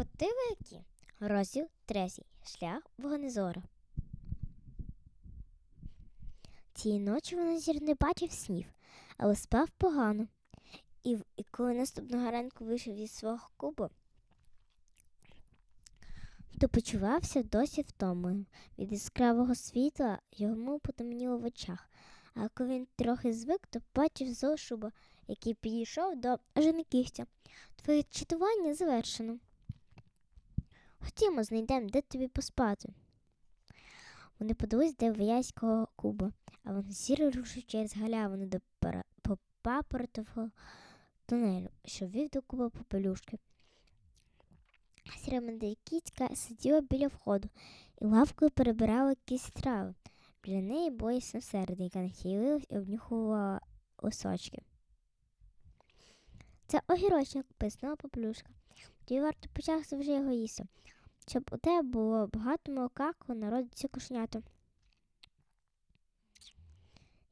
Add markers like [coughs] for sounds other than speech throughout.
Коти великі. Розділ третій. Шлях вогнезора. Цієї ночі Вогнезір не бачив снів, але спав погано. І, і коли наступного ранку вийшов із свого кубу, то почувався досі втомленим. Від яскравого світла йому потемніло в очах. А коли він трохи звик, то бачив зошуба, який підійшов до жениківця. Твоє читування завершено. Ходімо, знайдемо, де тобі поспати. Вони подались до вояського куба, а він сіро рушив через галявину до пара- папоротового тунелю, що вів до куба попелюшки. Сіра кіцька сиділа біля входу і лавкою перебирала якісь трави. Біля неї боїсна серед, яка нахилилась і обнюхувала лисочки. Це огірочник, писнула попелюшка. Тобі варто почасти вже його їсти, щоб у тебе було багато молока, коли народиться кошенята.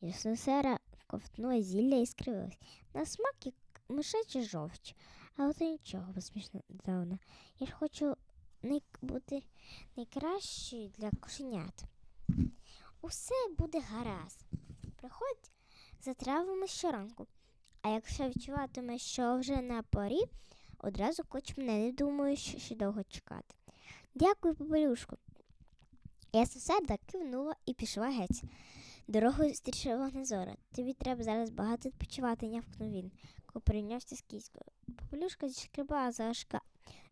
Ясносера ковтнула зілля і скривилась. На смак як мишачий жовч. Але то нічого, посмішно вона. Я ж хочу най... бути найкращою для кошенят. Усе буде гаразд. Приходь за травами щоранку. А якщо відчуватимеш, що вже на порі, одразу клич мене, не думаю, що довго чекати. Дякую, попелюшку. Ясосерда кивнула і пішла геть. Дорогою зустрічала Вогнезора. Тобі треба зараз багато відпочивати, нявкнув він, коли порівнявся з кіською. Попелюшка зішкребала за ошка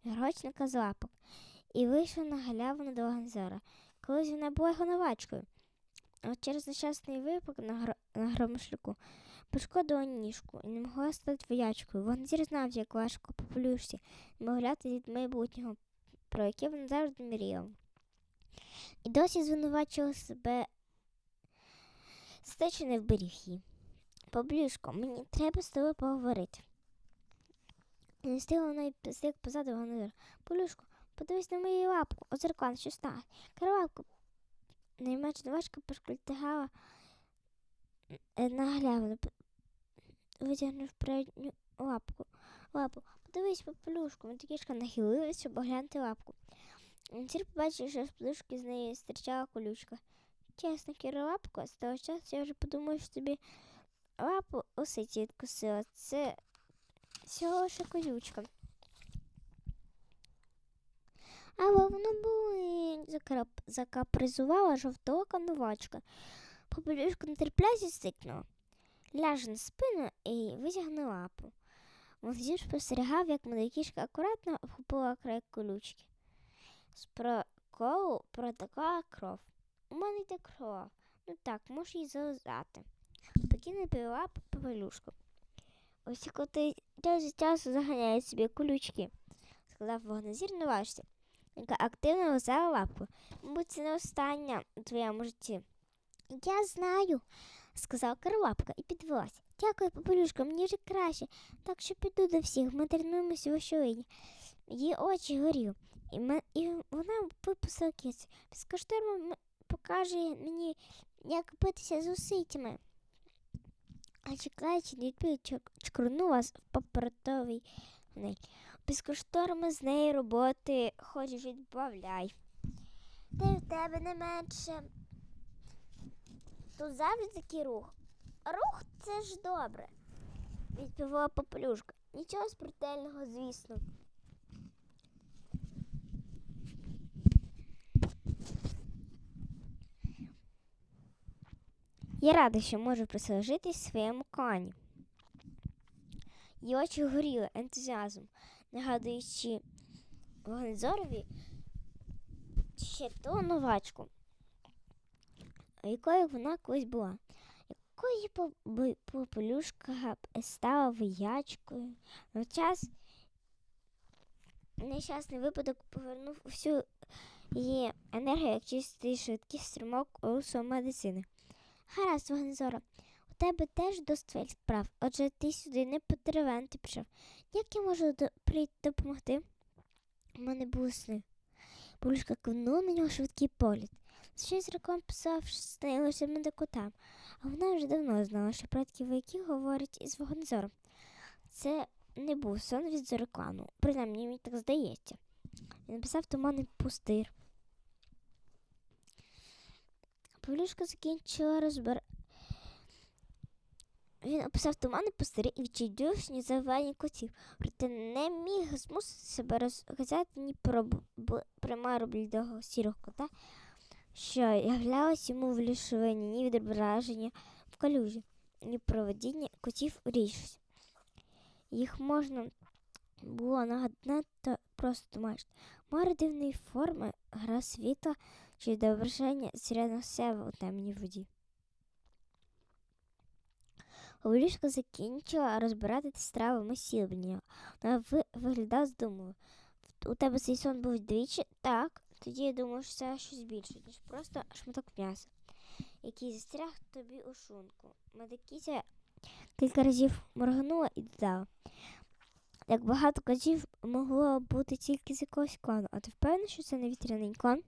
грочника з лапок і вийшла на галявину до Вогнезора. Колись вона була його новачкою. От через нещасний випадок на, гро... на громошлюку пошкодила ніжку і не могла стати воячкою. Вогнезір знав, як важко попелюшці мовляти від майбутнього, про яке вона завжди мріяла. І досі звинувачувала себе за те, що не вберіг її. Поблюшко, мені треба з тобою поговорити. І не встигла вона й стик позаду Вогнезора. Полюшко, подивись на мою лапку, озеркан, що стало. Карвалку наймачна важко пошкультигала е, на галявину, п- витягнув передню лапку. лапу. Подивись по плюшку, Матикішка нахилилась, щоб оглянути лапку. Сір побачив, що з плюшки з неї стирчала колючка. Чесно, Кіра лапку, з того часу я вже подумав, що тобі лапу осиці відкусила. Це всього лише колючка. Але воно болить, закрап- закапризувала жовтоока новачка. Попелюшка нетерпляче стикнула. Ляже на спину і витягне лапу. Вовзір спостерігав, як молодикішка акуратно обхопила край колючки. З проколу протекла кров. У мене йде кров. Ну так, можеш її зализати. Спокійно пила попелюшку. Ось коти час від часу заганяють собі колючки, сказав вогнезір новачці яка активно лизала лапку. Мабуть, це не остання у твоєму житті. Я знаю, сказала Карлапка і підвелась. Дякую, попелюшка, мені вже краще, так що піду до всіх, ми тренуємося у щолині. Її очі горіли, і, ме- і вона випустила кіць. Піскошторм покаже мені, як битися з уситями. А чекаючи, відповідь, чкурнула в папоротовий тунель. Піскошторми з неї роботи хоч відбавляй. Й в тебе не менше. Тут завжди такий рух. Рух це ж добре, відповіла попелюшка. Нічого смертельного, звісно. Я рада, що можу прислужитись своєму коні. Її очі горіли ентузіазмом нагадуючи Вогнезорові ще ту новачку, якою вона колись була. Поби- попелюшка стала воячкою. На час нещасний випадок повернув усю її енергію, як чистий швидкий струмок у медицини. Гаразд, Вогнезора, у тебе теж досить справ, отже ти сюди не по теревен ти пішов. Як я можу до- прийти допомогти? У мене були сни. Полюшка кивнула на нього швидкий погляд. Ще з роком снилося медикотам, а вона вже давно знала, що предки вояки говорять із вогнезором. Це не був сон від зорокану, принаймні мені так здається. Він написав туманний пустир. Павлюшка закінчила розбир. Він описав тумани пустирі і відчайдушні завання котів, проте не міг змусити себе розказати ні про примару блідого сірого кота, що являлось йому в лішовині, ні відображення в калюжі, ні про водіння котів у річці. Їх можна було нагадати просто майже. Море дивної форми, гра світла чи відображення сіряного сява у темній воді. Олішка закінчила розбирати ті страви, ми сіли біля нього. Вона ви- виглядала здумливо. У тебе цей сон був двічі? Так. Тоді я думаю, що це щось більше, ніж просто шматок м'яса, який застряг тобі у шунку. Медикіся кілька разів моргнула і додала. Як багато котів могло бути тільки з якогось клану, а ти впевнений, що це не вітряний клан?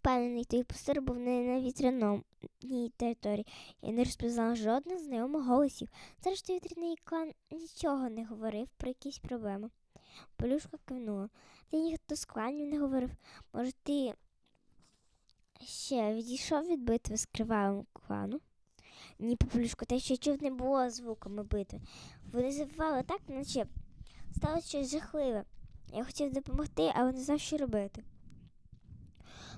Впевнений, твій пустир був не на вітряній території. Я не розпізнала жодних знайомих голосів. Зрештою, вітряний клан нічого не говорив про якісь проблеми. Полюшка кивнула. Ти ніхто з кланів не говорив. Може, ти ще відійшов від битви з кривавим кланом? Ні, Попелюшко, що я чув, не було звуками битви. Вони завивали так, наче сталося щось жахливе. Я хотів допомогти, але не знав, що робити.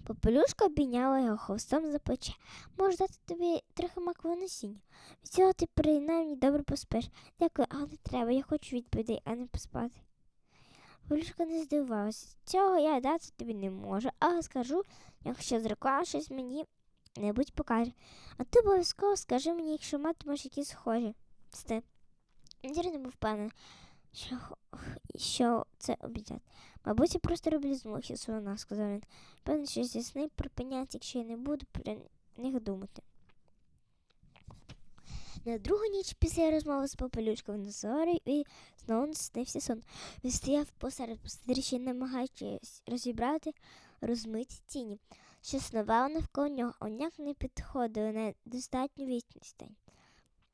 Попелюшка обійняла його хвостом за плече. Можу дати тобі трохи макового насіння. Від цього ти принаймні добре поспиш. Дякую, але не треба, я хочу відповідей, а не поспати. Попелюшка не здивувалася. Цього я дати тобі не можу, але скажу, якщо дракон щось мені небудь покаже. А ти обов'язково скажи мені, якщо матимеш якісь схожі. Сти. Дір не був впевнений, що, що це обіцяти. Мабуть, я просто роблю змухи свого, сказав він. Певно, що зі сни припиняться, якщо я не буду про них думати. На другу ніч після розмови з попелючкою на зорі і знову наснився сон. Він стояв посеред пустирища, намагаючись розібрати розмиті тіні, що снували навколо нього, однак не підходили на достатню відстань.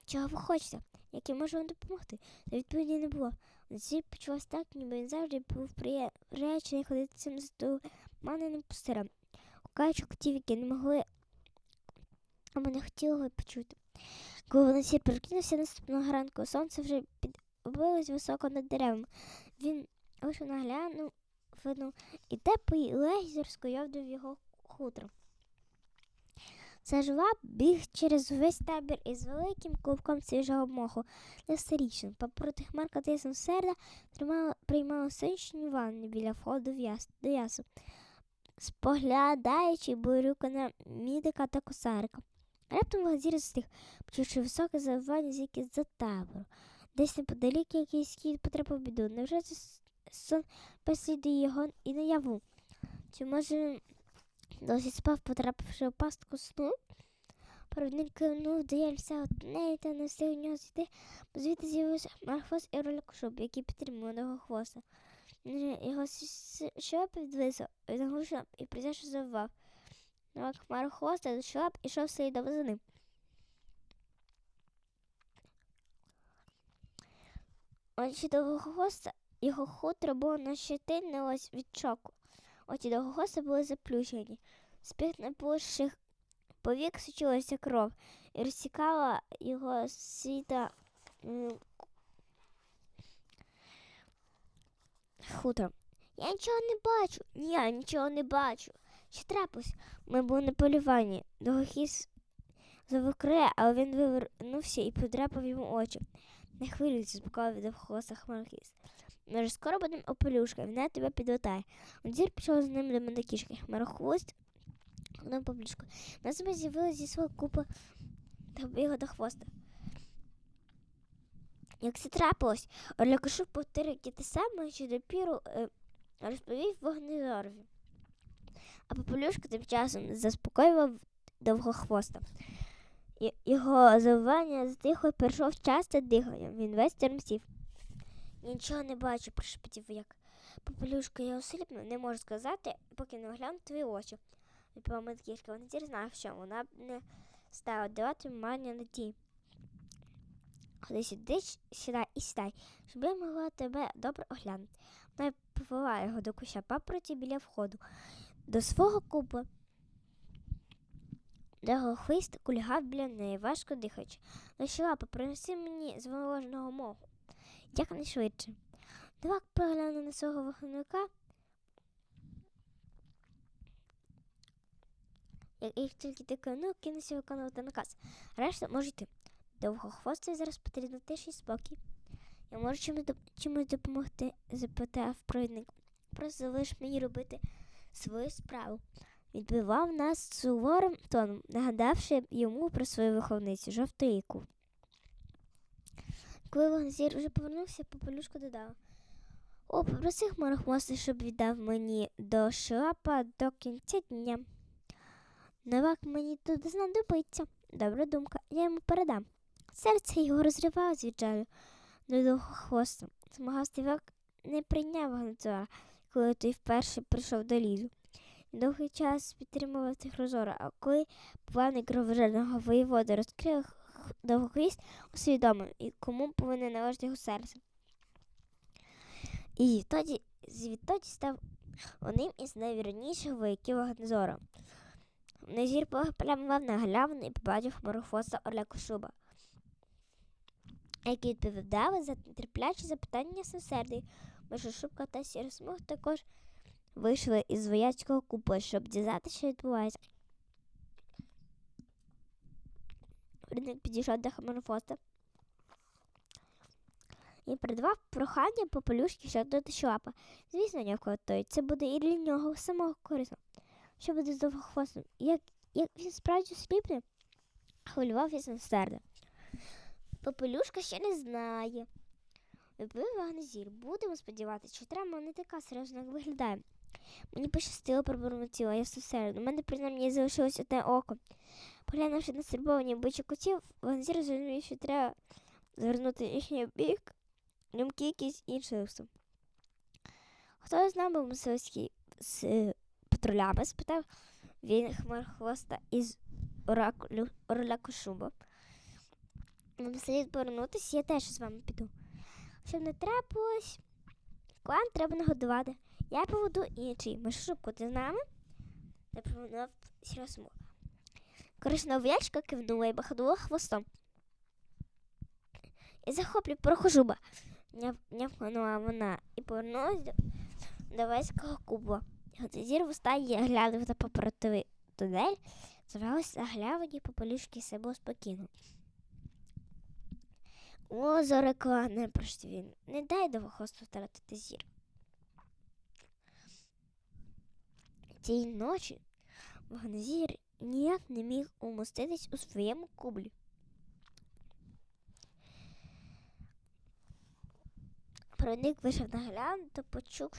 Чого ви хочете? Як я можу вам допомогти? Та відповіді не було. Вночі почувався так, ніби він завжди був приречений ходити цим затуманеним пустирем. Гукаючи котів, які не могли або не хотіли почути. Коли вночі прокинувся наступного ранку, сонце вже підбилось високо над деревами. Він вийшов наглянув видно, і теплий легь розкойовдив його хутро. Заживав біг через весь табір із великим клубком свіжого моху на старішин. Попроти хмарка тиснув серда, тримала, приймала сонячні ванни біля входу в яс, до ясу, споглядаючи бурюка на мідика та косарика. Раптом Вазір застиг, почувши високе завивання звідки за табору. Десь неподалік якийсь кіт потрапив біду. Невже це сон переслідує його і наяву? Чи може досі спав, потрапивши у пастку сну? Провідник кивнув до Єльця неї та не встиг у нього зійти, бо звідти з'явився Мархвост і ролякошуб, який підтримував його хвоста. Його що підвисав, заглушив і призяше завивав. Ну, хмару хвоста шляп і йшов слідом за ним. Очі довгохвоста, його хутро було нащетинилось від шоку. Очі довгохвоста були заплющені. З-під напущих повік сочилася кров і розсікала його світа хутро. Я нічого не бачу. Ні, я нічого не бачу. Що трапилось? Ми були на полюванні. Довгохіс завикре, але він вивернувся і подряпав йому очі. Не хвилюйся, заспокоїв довгохоса Хмархіс. Ми вже скоро будемо опелюшка, вона тебе підлатає. Дір пішов з ним до Мендакішки. Хмарохвост ходив поблюшку. На себе з'явилася зі свого купа та до хвоста. Як це трапилось, Орлякошу повторив те саме, що допіру е, розповів вогнезорові. А Попелюшка тим часом заспокоював довгохвоста. Його завивання затихло і перейшов часте дихання. Він весь тремтів. Нічого не бачу, прошепотів вояк. Попелюшка, я осліпну, не можу сказати, поки не огляну твої очі. Відповіла Медкішка. Вона знав, що вона б не стала давати мання надії. Ходи сюди, сідай і сідай, щоб я могла тебе добре оглянути. Вона повела його до куща папороті біля входу, до свого його хвіст кульгав біля неї, важко дихаючи. Ну лапа, принеси мені зволоженого моху. Якнайшвидше. Дивак поглянув на свого вогника. Як тільки ти кинув, кинувся виконувати наказ. Решта може йти. Довгохвостий зараз потрібно тиші спокій. Я можу чимось допомогти, запитав провідник. Просто залиш мені робити свою справу. Відбивав нас суворим тоном, нагадавши йому про свою виховницю жовтоїку. Коли вогнезір вже повернувся, попелюшку додав. О, попроси хмарохмоста, щоб віддав мені до шляпа до кінця дня. Новак мені тут знадобиться. Добра думка, я йому передам. Серце його розривалось від жалю до довгохвоста. Смагастий вак не прийняв Ганзора, коли той вперше прийшов до лізу. Довгий час підтримував цих розора, а коли плани кровожерного воєвода розкрив довгохвіст, усвідомив, і кому повинен належати його серце. І відтоді, звідтоді став одним із найвірніших вояків Ганзора. Назір поглянув на галявину і побачив хмарохвоста Орля Кошуба, який відповідав за нетерплячі запитання Сенсерді. Шубка та Сіросмуг також вийшли із вояцького купу, щоб дізнатися, що відбувається. Рідник підійшов до Хмарохвоста і передавав прохання попелюшки щодо Тишуапа. Звісно, нього той. Це буде і для нього самого корисно. Що буде з довгохвостом? Як, як він справді сліпне? Хвилювався Сенсерда. Попелюшка ще не знає. Випив Агнезір. Будемо сподіватися, що трама не така серйозна, як виглядає. Мені пощастило пробурмотіла я все середу. У мене принаймні залишилось одне око. Поглянувши на сербовані бичі котів, Агнезір зрозумів, що треба звернути їхній бік, думки якісь інші листом. Хто з нами мисливський з е, патрулями? спитав він хмархвоста із оракулю Орляку Шуба. Вам слід повернутися, я теж з вами піду. Щоб не трапилось, клан треба нагодувати. Я поведу інший. Мишубку, ти з нами? Запропонував сіросмуг. Коричневоячка кивнула і махнула хвостом. І захоплю порохожуба. Няв- Нявкнула вона і повернулась до, до веського куба. Зір встає глянув на попротивий тунель, звелося глявані попелюшки себе спокійно. О, зорекла, не прощ він. Не дай довгохосту втратити зір. Цієї ночі вогнезір ніяк не міг умоститись у своєму кублі. Провідник вийшов на гляну та почув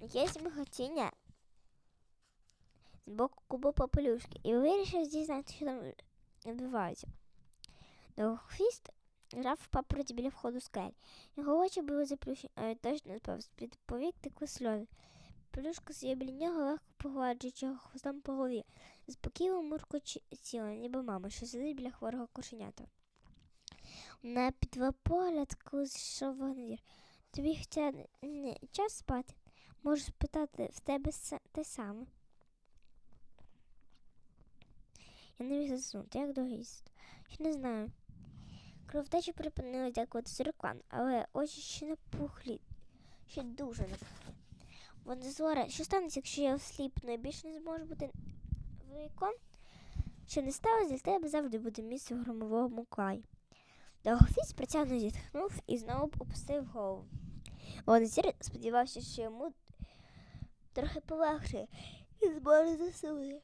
якесь миготіння з боку кубу попелюшки і вирішив дізнатися, що там відбувається. Довгохвіст грав в папороті біля входу скель. Його очі були заплющені, а він точно спав. З-під повік текли сльози. Плюшка сидів біля нього, легко погладжуючи хвостом по голові. Спокійно муркочіла, ніби мама, що сидить біля хворого кошенята. На підвела погляд, коли зійшов вогневір. Тобі хоча не, час спати? Можеш спитати в тебе те саме. Я не міг заснути, як їсти. Ще не знаю. Кровотеча припинила дякувати зіркван, але очі ще напухлі, ще дуже напухлі. Вони зора, що станеться, якщо я осліпну і більше не зможу бути вояком? Що не сталося, для тебе завжди буде місце в громовому клаї. Довгофіс протягно зітхнув і знову опустив голову. Вонзір сподівався, що йому трохи полегшає і зможе заснути.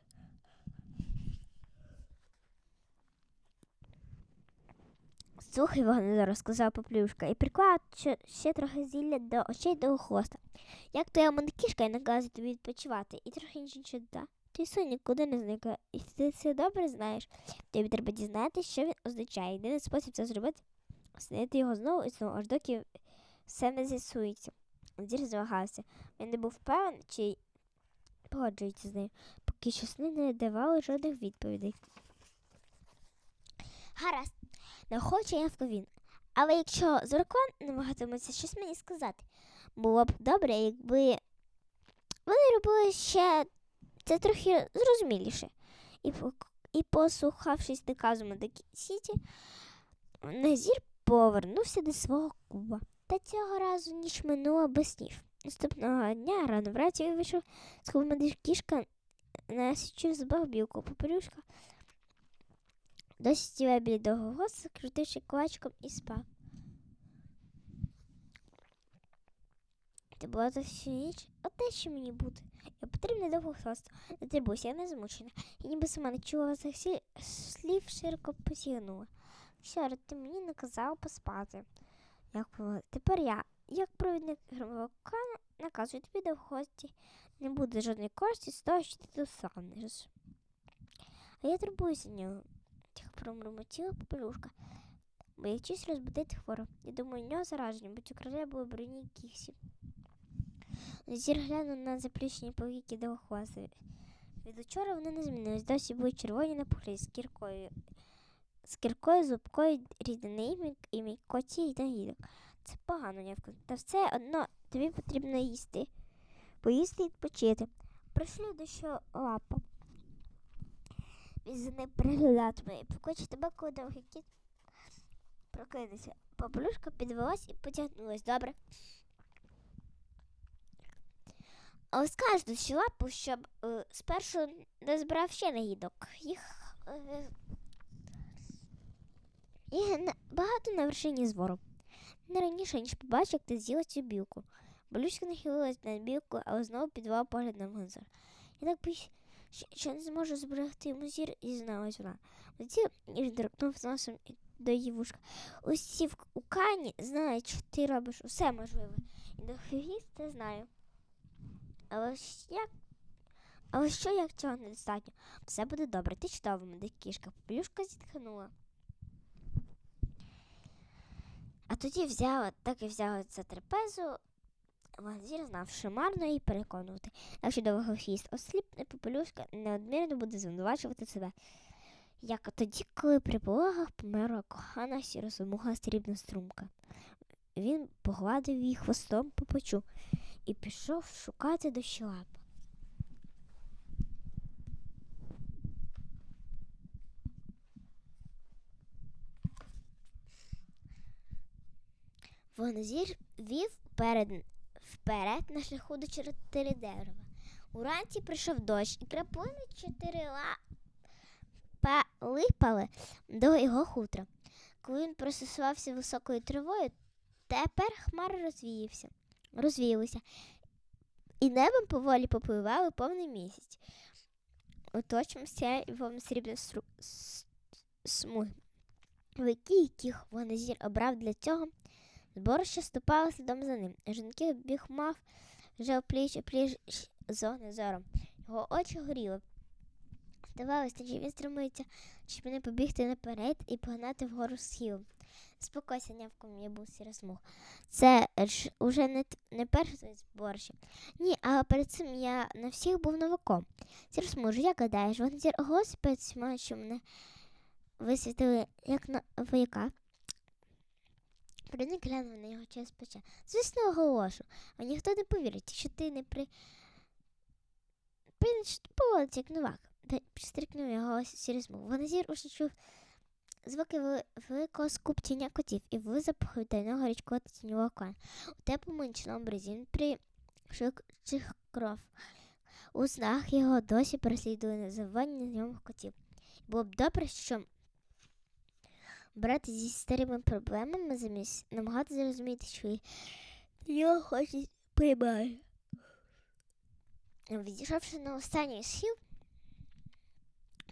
Слухай, Вогнезор, сказав Поплюшка, і приклав ще, трохи зілля до очей до хвоста. Як твоя мене кішка і наказує тобі відпочивати, і трохи іншого да. Ти сон нікуди не зникає, і ти це добре знаєш. Тобі треба дізнатися, що він означає. Єдиний спосіб це зробити снити його знову і знову, аж доки все не з'ясується. Зір звагався. Він не був певен, чи погоджується з нею, поки що сни не давали жодних відповідей. Гаразд, Не хоче явка він. Але якщо Зоркон намагатиметься щось мені сказати, було б добре, якби вони робили ще це трохи зрозуміліше. І, і послухавшись наказу Медики Сіті, Назір повернувся до свого куба. Та цього разу ніч минула без снів. Наступного дня рано вранці вийшов з куба кішка на січу збав білку попелюшка. Біля довгого госа, крутивши кулачком і спав. Ти була за всю ніч? От те, що мені бути. Я потрібний довго хвост. Не требуйся, я не змучена. Я ніби сама не чула цих слів, широко посігнула. Вчора ти мені наказав поспати. Як? Тепер я, як провідник громовика, наказую тобі до гості. Не буде жодної користі з того, що ти тут славнеш. А я турбуюся нього. Промурмотіла попелюшка. Боячись розбудити хворо. Я думаю, у нього зараження, бо короля були броні кіксів. Зір глянув на заплющені повіки до хвоста. Від учора вони не змінились, досі були червоні напухлі з кіркою. З кіркою, зубкою, рідини і мій- коті і нагідок. Це погано, нявка. Та все одно тобі потрібно їсти. Поїсти і відпочити. Пришлю до що лапа. Він за ним приглядатиме і покоче тебе, коли довгий кіт прокинеться. Попелюшка підвелась і потягнулась. Добре. Але скажеш до щелапу, щоб е, спершу не збирав ще нагідок. Їх, е, їх на- багато на вершині звору. Не раніше, ніж побачив, як ти з'їла цю білку. Болючка нахилилась над білку, але знову підвела погляд на Гонзор. Я так що, не зможу зберегти йому зір, і зналась вона. Тоді ніж доркнув носом до її вушка. Усі в кані знають, що ти робиш усе можливе. І до це знаю. Але як? Але що як цього недостатньо? Все буде добре, ти чудова, мене кішка. Попелюшка зітхнула. А тоді взяла, так і взяла за трапезу. Ванзір знав, що марно її переконувати. Якщо довго хвіст осліпне, попелюшка неодмірно буде звинувачувати себе. Як тоді, коли при пологах померла кохана сіросомуга срібна струмка. Він погладив її хвостом по плечу і пішов шукати дощолапа. Вонзір вів перед, вперед на шляху до чотири дерева. Уранці прийшов дощ, і краплини чотири липали до його хутра. Коли він пристосувався високою травою, тепер хмари розвіявся, розвіялися, і небом поволі попливали повний місяць. Оточимося вам срібні сру... с- смуги. Вики, яких Вонезір обрав для цього, зборище ступало слідом за ним. Жінки біг мав вже опліч опліч зони зором. Його очі горіли. Здавалося, чи він стримується, щоб не побігти наперед і погнати вгору схилом. Спокойся, нявком я був сіросмуг. Це ж уже не, не перше зборище. Ні, але перед цим я на всіх був новаком. Сіросмуж, як гадаєш, вони зір всіма, що мене висвітили як на вояка. Проник глянув на його через плече. Звісно, оголошу, а ніхто не повірить, що ти не при... Прийдеш поводиться як новак. Підстрикнув його сіросмуг. Ваназір уже чув звуки великого скупчення котів і ви запахли тайного річкого та тіньового клана. У теплому нічному бризі він пришикчих кров. У снах його досі переслідує називання незнайомих котів. Було б добре, що брати зі старими проблемами замість намагатися зрозуміти, що його хочуть приймає. Відійшовши на останній схил,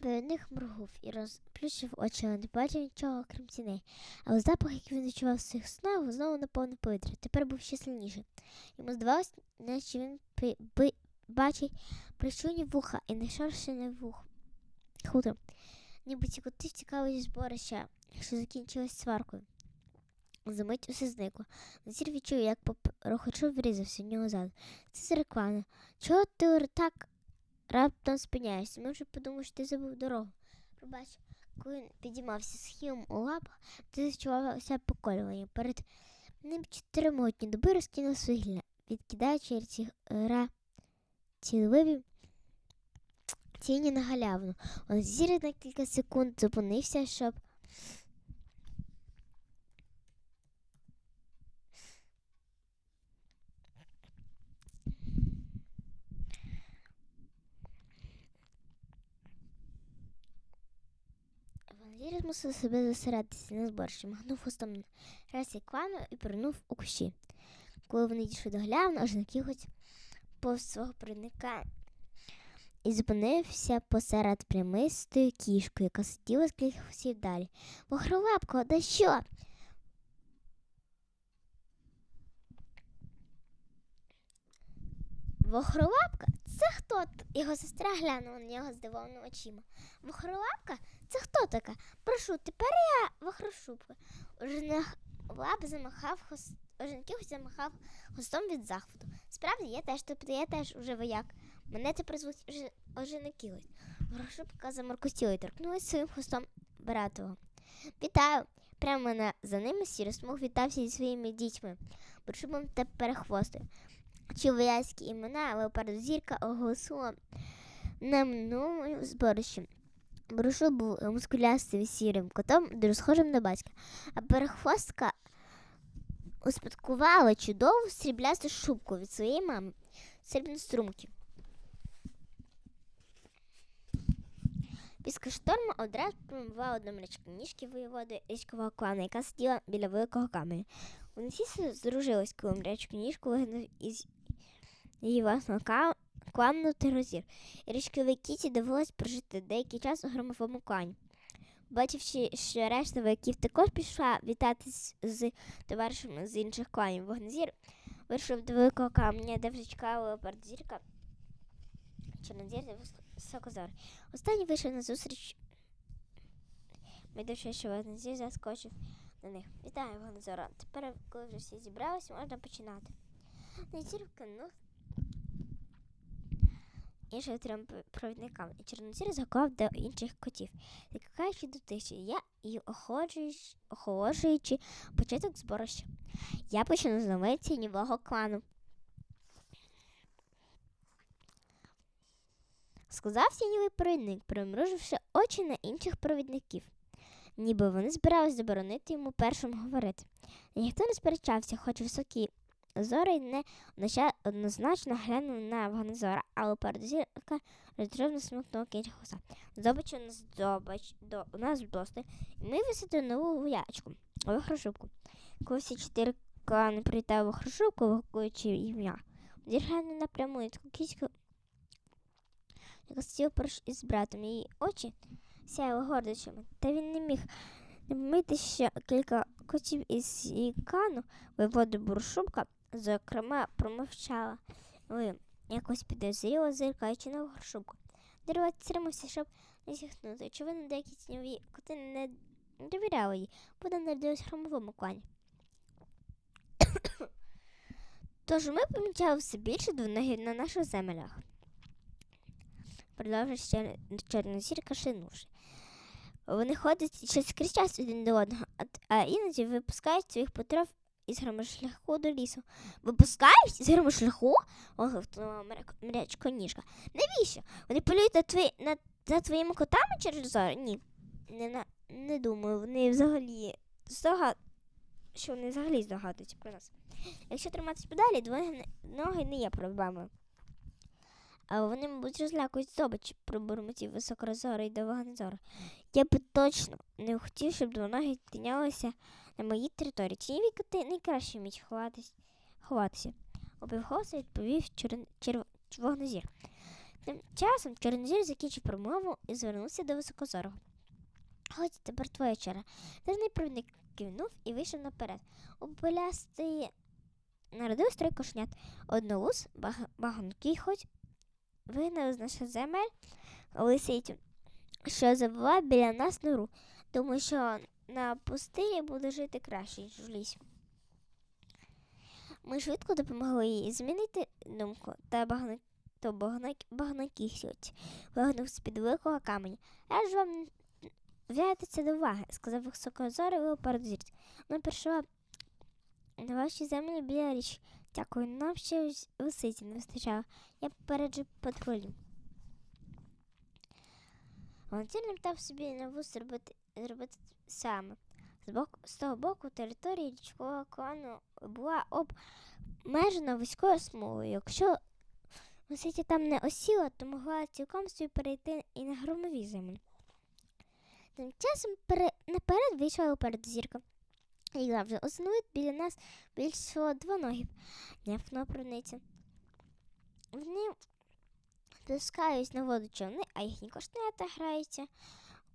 них моргув і розплющив очі, але не бачив нічого, крім тіней. Але запах, який він відчував в своїх снах, знову наповнив повітря. Тепер був ще сильніший. Йому здавалось, наче він би- бачить причуні вуха і не шаршене вух. Хутро. Ніби ці коти втікали зборища, що закінчилось сваркою. Замить усе зникло. Назір відчув, як рохочу врізався в нього ззаду. Це зерквана. Чого ти так раптом спиняєшся. Ми вже подумали, що ти забув дорогу. Пробач, коли він підіймався схилом у лапах, то відчувалося поколювання. Перед ним чотири модні доби розкинули свої відкидаючи ці ра цілливі тіні на галявину. Он зір на кілька секунд зупинився, щоб Змусив себе зосередитися на зборщі, махнув хвостом раз як ванну і пригнув у кущі. Коли вони дійшли до галявини, аж якихось повз свого провідника і зупинився посеред прямистої кішки, яка сиділа з кілька хвостів далі. Вохровапко, да що? Вохровапка? Це хто? Його сестра глянула на нього здивованими очима. Вохровапка? Це хто така? Прошу, тепер я вохрошупка. Уже лап замахав. Оженків замахав хвостом від захвату. Справді, я теж тобто я теж уже вояк. Мене тепер звуть Оже- Оженекілось. Вохрошупка замаркостіла і торкнулась своїм хвостом братого. Вітаю! Прямо на, за ними сірий смуг вітався зі своїми дітьми, Боршубом та перехвостою. Чи імена леопарду зірка оголосила на минулому зборищі. Брушу був мускулястим сірим котом, дуже схожим на батька, а перехвостка успадкувала чудову сріблясту шубку від своєї мами, срібнострумки. Після шторму одразу промивала одну річку ніжки воєводи річкового клану, яка сиділа біля великого каменю. Вони всі здружились, коли мрячку ніжку вигнав із її власного клану терозір. І річковій кіті довелось прожити деякий час у громовому клані. Бачивши, що решта вояків також пішла вітатись з товаришами з інших кланів, вогнезір вийшов до великого каменя, де вже чекала леопард зірка, чорнозір та високозор. Останній вийшов на зустріч, видавши, що вогнезір заскочив на них. Вітаю, вогнезора. Тепер, коли вже всі зібралися, можна починати. Назір вкинув іншим трьом провідникам, і чорнозір заклав до інших котів, закликаючи до тиші, я і охолоджуючи, початок зборища. Я почну з тіньового клану. Сказав тіньовий провідник, примруживши очі на інших провідників, ніби вони збирались заборонити йому першим говорити. Ніхто не сперечався, хоч високі зори не однозначно глянув на Вганезора, але передзірка розривно смикнула кінчик хвоста. Здобич у нас здобич, до, у нас вдости, і ми висадили нову воячку, вихрошубку. Коли всі чотири клани привітали вихрошубку, вигукуючи ім'я, діргану напряму і таку кіську, яка сиділа поруч із братом, її очі сяяли гордощами, та він не міг не помити, що кілька котів із її кану виводи буршубка, зокрема, промовчала. Ви якось підозріло зиркаючи на горшубку. Дерева стримався, щоб не зіхнути. Очевидно, деякі тіньові коти не довіряли їй, бо не народились в хромовому клані. Тож ми помічали все більше двоногів на наших землях. Продовжив ще чорнозір кашинувши. Вони ходять щось кричать один до одного, а, іноді випускають своїх потрав із громошляху до лісу. Випускають із громошляху? Огивнула мрячко ніжка. Навіщо? Вони полюють на твої, на, за твоїми котами через зору? Ні. Не, на, не думаю, вони взагалі здогад... що вони взагалі здогадуються про нас. Якщо триматись подалі, двоє ноги не є проблемою. А вони, мабуть, розлякують здобич, пробурмотів високорозорий до вогнезору. Я би точно не хотів, щоб двоногі тинялися на моїй території. Тіньові коти найкраще вміють ховатися. Обівголоса відповів черв... Тим часом чорнозір закінчив промову і звернувся до високозорого. Ось тепер твоя черга. Терний провідник кивнув і вийшов наперед. У полястої народилось три кошенят. Одновус, баг... баганкий, хоч вигнали з наших земель лисицю, що забула біля нас нору. Думаю, що на пустині буде жити краще, ніж в лісі. Ми швидко допомогли їй змінити думку та багна... то багна... багнакий сьоті вигнув з-під великого каменя. Я ж вам взятися до уваги, сказав високозорий леопард зірці. Вона прийшла на ваші землі біля річ. Дякую, нам ще лисиці не вистачало. Я попереджу патрулі. Волонтер не дав собі на вуз зробити, зробити саме. З, боку, з того боку територія річкового клану була обмежена вузькою смугою. Якщо лисиця там не осіла, то могла цілком собі перейти і на громові землі. Тим часом пере... наперед вийшла леопард зірка. І завжди остановить біля нас більшого двоногів, нявкнула прониця. Вони пускають на воду човни, а їхні коштнята граються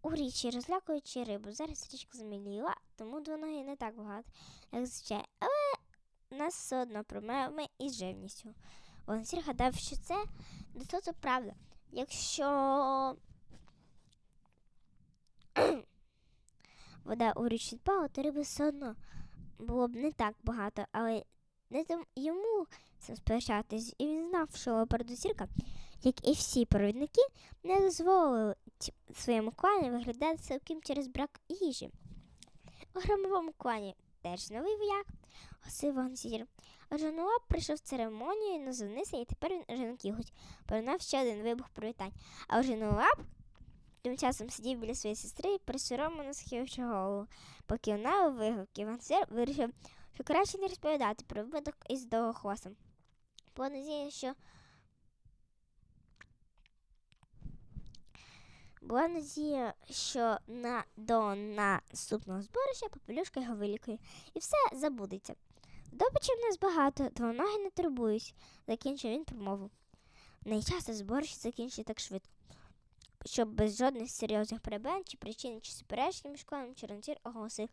у річі, розлякуючи рибу. Зараз річка заміліла, тому двоногі не так багато, як зазвичай. Але нас все одно промовимо із живністю. Волонтір гадав, що це достатньо правда. Якщо [coughs] вода у річці впала, то риби все одно було б не так багато, але не йому цим сперечатись. І він знав, що леопардозірка, як і всі провідники, не дозволили своєму клані виглядати цілком через брак їжі. У громовому клані теж новий вояк, гасив ванзір. А Жануа прийшов в церемонію, назвонився, і тепер він на кігуть. Пролунав ще один вибух привітань. А Жануа тим часом сидів біля своєї сестри і присоромлено схиливши голову. Поки вона у вигуки Вансер вирішив, що краще не розповідати про випадок із довгохвостом. Бо надія, що була надія, що на до наступного зборища попелюшка його вилікує, і все забудеться. Добичів нас багато, двоноги не турбуюсь, закінчив він промову. Найчасто зборище закінчить так швидко щоб без жодних серйозних перебен чи причин чи суперечки між кланом Чорнозір оголосив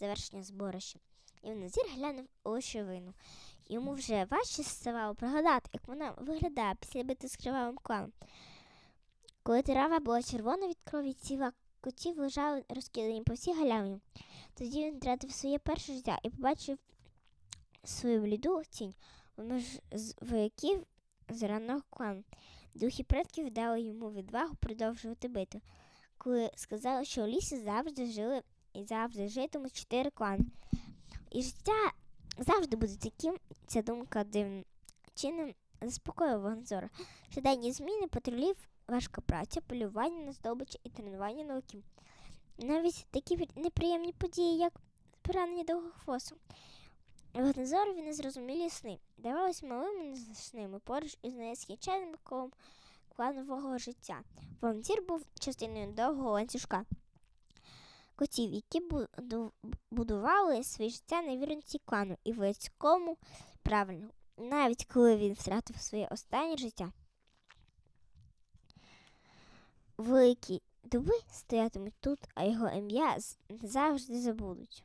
завершення зборища. І Назір глянув у лишовину. Йому вже важче ставало пригадати, як вона виглядає після бити з кривавим кланом. Коли трава була червона від крові, тіла котів лежали розкидані по всій галявині. Тоді він втратив своє перше життя і побачив свою бліду тінь поміж вояків з ранного клану. Духи предків дали йому відвагу продовжувати битву, коли сказали, що у лісі завжди жили і завжди житимуть чотири клани. І життя завжди буде таким, ця думка дивним чином заспокоїла Ванзора. Щоденні зміни патрулів, важка праця, полювання на здобичі і тренування науки. Навіть такі неприємні події, як поранення довгохвосту. Вогнезорові незрозумілі сни давались малими незначними поруч із нескінченним колом кланового життя. Волонтір був частиною довгого ланцюжка котів, які будували своє життя на вірності клану і воєцькому правильно, навіть коли він втратив своє останнє життя. Великі дуби стоятимуть тут, а його ім'я завжди забудуть.